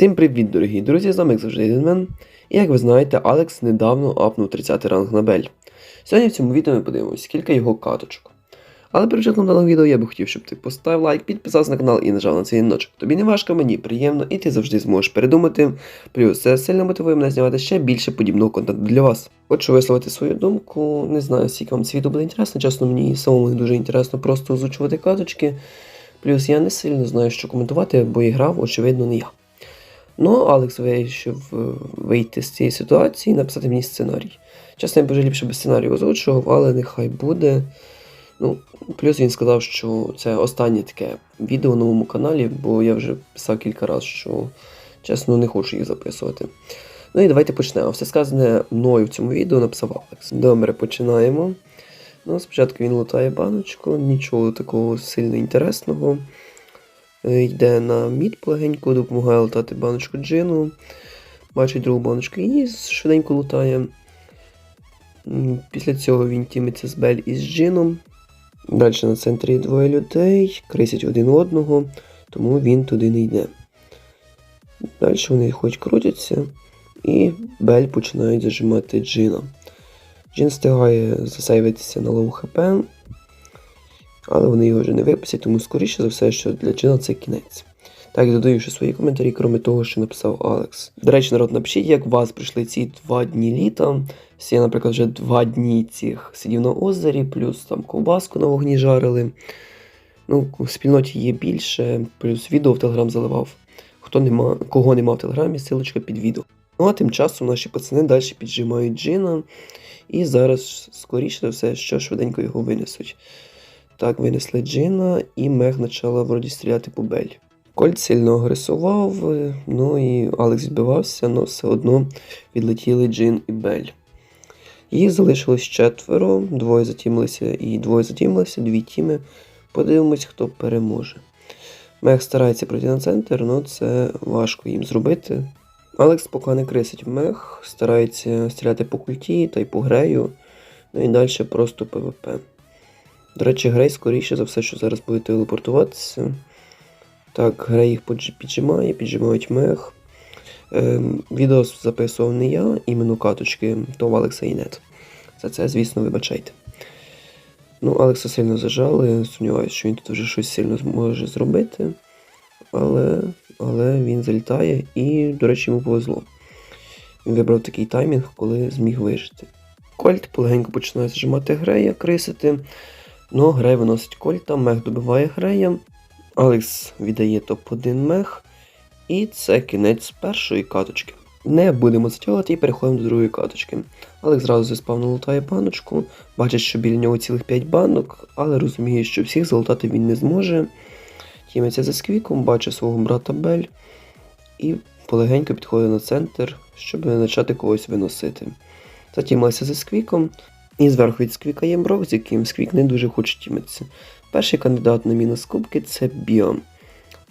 Всім привіт, дорогі друзі! З вами як завжди Єдинмен. І як ви знаєте, Алекс недавно апнув 30 ранг на Бель. Сьогодні в цьому відео ми подивимося кілька його каточок. Але перед початком даного відео я би хотів, щоб ти поставив лайк, підписався на канал і нажав на цей ночок. Тобі не важко, мені приємно, і ти завжди зможеш передумати. Плюс це сильно мотивує мене знімати ще більше подібного контенту для вас. Хочу висловити свою думку. Не знаю, скільки вам відео буде інтересно. Чесно, мені самому не дуже інтересно просто озвучувати каточки. Плюс я не сильно знаю, що коментувати, бо і грав, очевидно, не я. Ну, Алекс вирішив е, вийти з цієї ситуації і написати мені сценарій. Чесно, я б вже ліпше без сценарію озвучував, але нехай буде. Ну, плюс він сказав, що це останнє таке відео на моєму каналі, бо я вже писав кілька разів, що чесно не хочу їх записувати. Ну і давайте почнемо. Все сказане мною в цьому відео написав Алекс. Добре, починаємо. Ну, спочатку він лутає баночку, нічого такого сильно інтересного. Е, Йде на мід полегенько, допомагає лутати баночку джину. Бачить другу баночку і швиденько лутає. Після цього він тімиться з Бель із джином. Далі на центрі двоє людей, крисять один одного, тому він туди не йде. Далі вони хоч крутяться, і Бель починають зажимати джина. Джин встигає засейвитися на лоу хп, але вони його вже не випустять, тому скоріше за все, що для Джина це кінець. Так, додаю ще свої коментарі, крім того, що написав Алекс. До речі, народ, напишіть, як у вас прийшли ці два дні літа. Я, наприклад, вже два дні цих сидів на озері, плюс там ковбаску на вогні жарили. Ну, в спільноті є більше, плюс відео в Телеграм заливав. Хто нема, кого нема в Телеграмі, ссылочка під відео. Ну а тим часом наші пацани далі піджимають джина. І зараз, скоріше за все, що швиденько його винесуть. Так, винесли джина, і мех почала вроді стріляти по Бель. Кольт сильно агресував, ну і Алекс відбивався, але все одно відлетіли Джин і Бель. Їх залишилось четверо, двоє затімилися і двоє затімилися, дві тіми. Подивимось, хто переможе. Мех старається пройти на центр, але це важко їм зробити. Алекс поки не крисить мех, старається стріляти по культі та й по грею, ну і далі просто ПВП. До речі, Грей скоріше за все, що зараз буде телепортуватися. Так, Грей їх піджимає, піджимають мех. Ем, відео записував не я, іменно каточки, то Алекса і нет. За це, звісно, вибачайте. Ну, Алекса сильно зажали, сумніваюся, що він тут вже щось сильно зможе зробити. Але, але він залітає і, до речі, йому повезло. Він вибрав такий таймінг, коли зміг вижити. Кольт полегенько починає зажимати Грея, крисити. Ну, Грей виносить Кольта, мех добиває Грея. Алекс віддає топ-1 мех. І це кінець першої каточки. Не будемо затягувати і переходимо до другої каточки. Алекс зразу заспавно лутає баночку, бачить, що біля нього цілих 5 банок, але розуміє, що всіх залутати він не зможе. Тімиться за сквіком, бачить свого брата Бель і полегенько підходить на центр, щоб почати когось виносити. Затімилася за сквіком, і зверху від сквіка є брок, з яким сквік не дуже хоче тімитися. Перший кандидат на мінус кубки це Біом.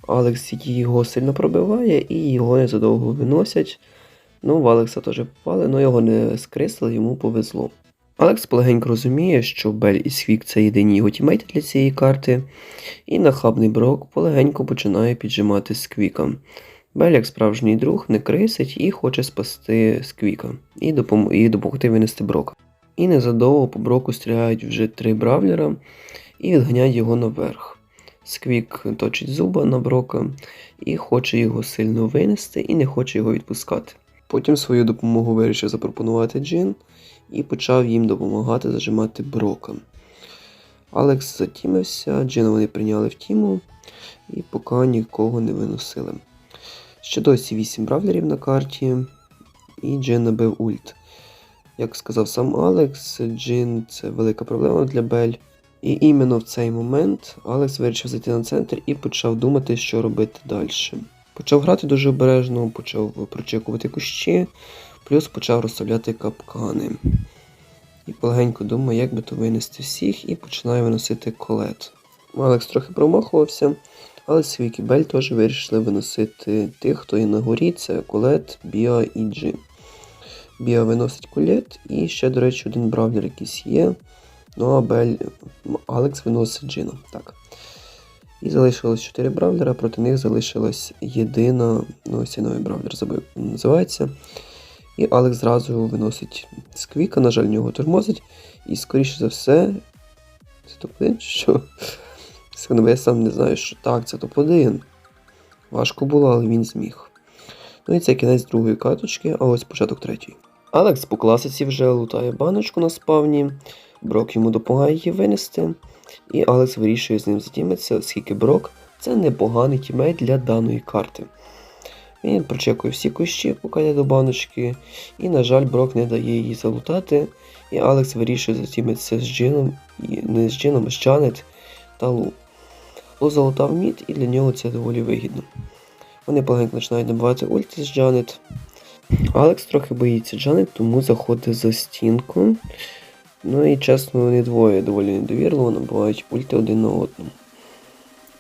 Алекс його сильно пробиває і його незадовго виносять. Ну, в Алекса теж попали, але його не скреслили, йому повезло. Алекс полегенько розуміє, що Бель і Свік це єдині його тімейти для цієї карти, і нахабний брок полегенько починає піджимати Сквіка. Бель, як справжній друг, не крисить і хоче спасти Сквіка і допомогти винести брока. І незадовго по броку стріляють вже три бравлера і відганяють його наверх. Сквік точить зуба на брока і хоче його сильно винести і не хоче його відпускати. Потім свою допомогу вирішив запропонувати Джин і почав їм допомагати зажимати брока. Алекс затімився, Джина вони прийняли в тіму і поки нікого не виносили. Ще досі 8 бравлерів на карті, і Джин набив ульт. Як сказав сам Алекс, Джин це велика проблема для Бель. І іменно в цей момент Алекс вирішив зайти на центр і почав думати, що робити далі. Почав грати дуже обережно, почав прочекувати кущі, плюс почав розставляти капкани. І полегенько думає, як би то винести всіх, і починає виносити колет. Алекс трохи промахувався, але Свік і Бель теж вирішили виносити тих, хто є на горі, це колет, Біа і Джин. Біа виносить колет, і ще, до речі, один бравлер якийсь є. Ну а Бель Алекс виносить Джина. Так. І залишилось 4 бравлера, проти них залишилась єдина, ну ось новий бравлер забив, називається. І Алекс зразу виносить сквіка, на жаль, нього тормозить. І скоріше за все. Це топ-1 що? Я сам не знаю, що так, це топ-1. Важко було, але він зміг. Ну і це кінець другої каточки, а ось початок третьої. Алекс по класиці вже лутає баночку на спавні, Брок йому допомагає її винести, і Алекс вирішує з ним затімитися, оскільки Брок це непоганий тімейт для даної карти. Він прочекує всі кущі, поки йде до баночки, і, на жаль, Брок не дає її залутати, і Алекс вирішує затімитися з Джином, і не з Джином, а з Джанет та Лу. Лу залутав мід, і для нього це доволі вигідно. Вони полегенько починають набивати ульти з Джанет. Алекс трохи боїться Джанет, тому заходить за стінку. Ну і чесно, вони двоє доволі недовірливо набувають ульти один на одному.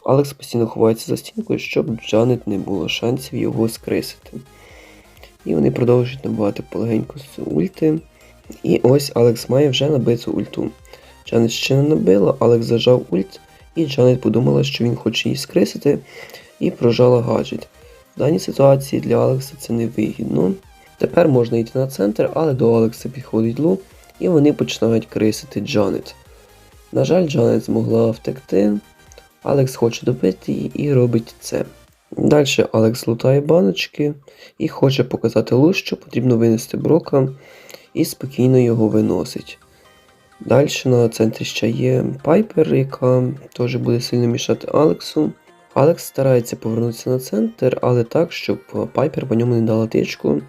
Алекс постійно ховається за стінкою, щоб Джанет не було шансів його скрисити. І вони продовжують набувати полегенько з ульти. І ось Алекс має вже набиту ульту. Джанет ще не набила, Алекс зажав ульт, і Джанет подумала, що він хоче її скрисити, і прожала гаджет. В даній ситуації для Алекса це невигідно. Тепер можна йти на центр, але до Алекса підходить Лу, і вони починають крисити Джанет. На жаль, Джанет змогла втекти. Алекс хоче добити її і робить це. Далі Алекс лутає баночки і хоче показати Лу, що потрібно винести Брока, і спокійно його виносить. Далі на центрі ще є Пайпер, яка теж буде сильно мішати Алексу. Алекс старається повернутися на центр, але так, щоб Пайпер по ньому не дала тичку,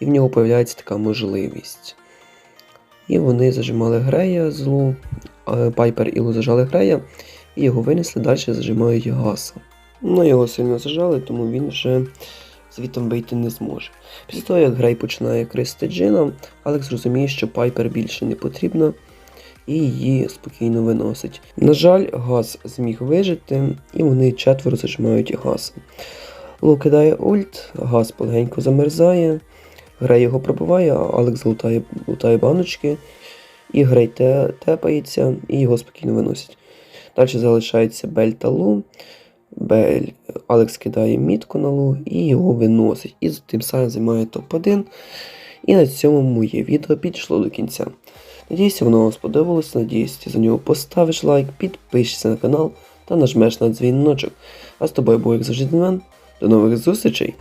і в нього з'являється така можливість. І вони зажимали Грея з Лу, Пайпер і Лу зажали Грея, і його винесли, далі зажимають Гаса. Ну, його сильно зажали, тому він вже звітом вийти не зможе. Після того, як Грей починає кристи Джина, Алекс розуміє, що Пайпер більше не потрібна, і її спокійно виносить. На жаль, Газ зміг вижити, і вони четверо зажимають Гаса. Лу кидає ульт, Газ полегенько замерзає, Грей його пробиває, а Алекс лутає, лутає баночки, і Грей те, тепається, і його спокійно виносять. Далі залишається Бель та Лу. Бель, Алекс кидає мітку на Лу і його виносить. І тим самим займає топ-1. І на цьому моє відео підійшло до кінця. Надіюся, воно вам сподобалось. Надіюсь, ти за нього поставиш лайк, підпишешся на канал та нажмеш на дзвіночок. А з тобою був як завжди Мен. До нових зустрічей!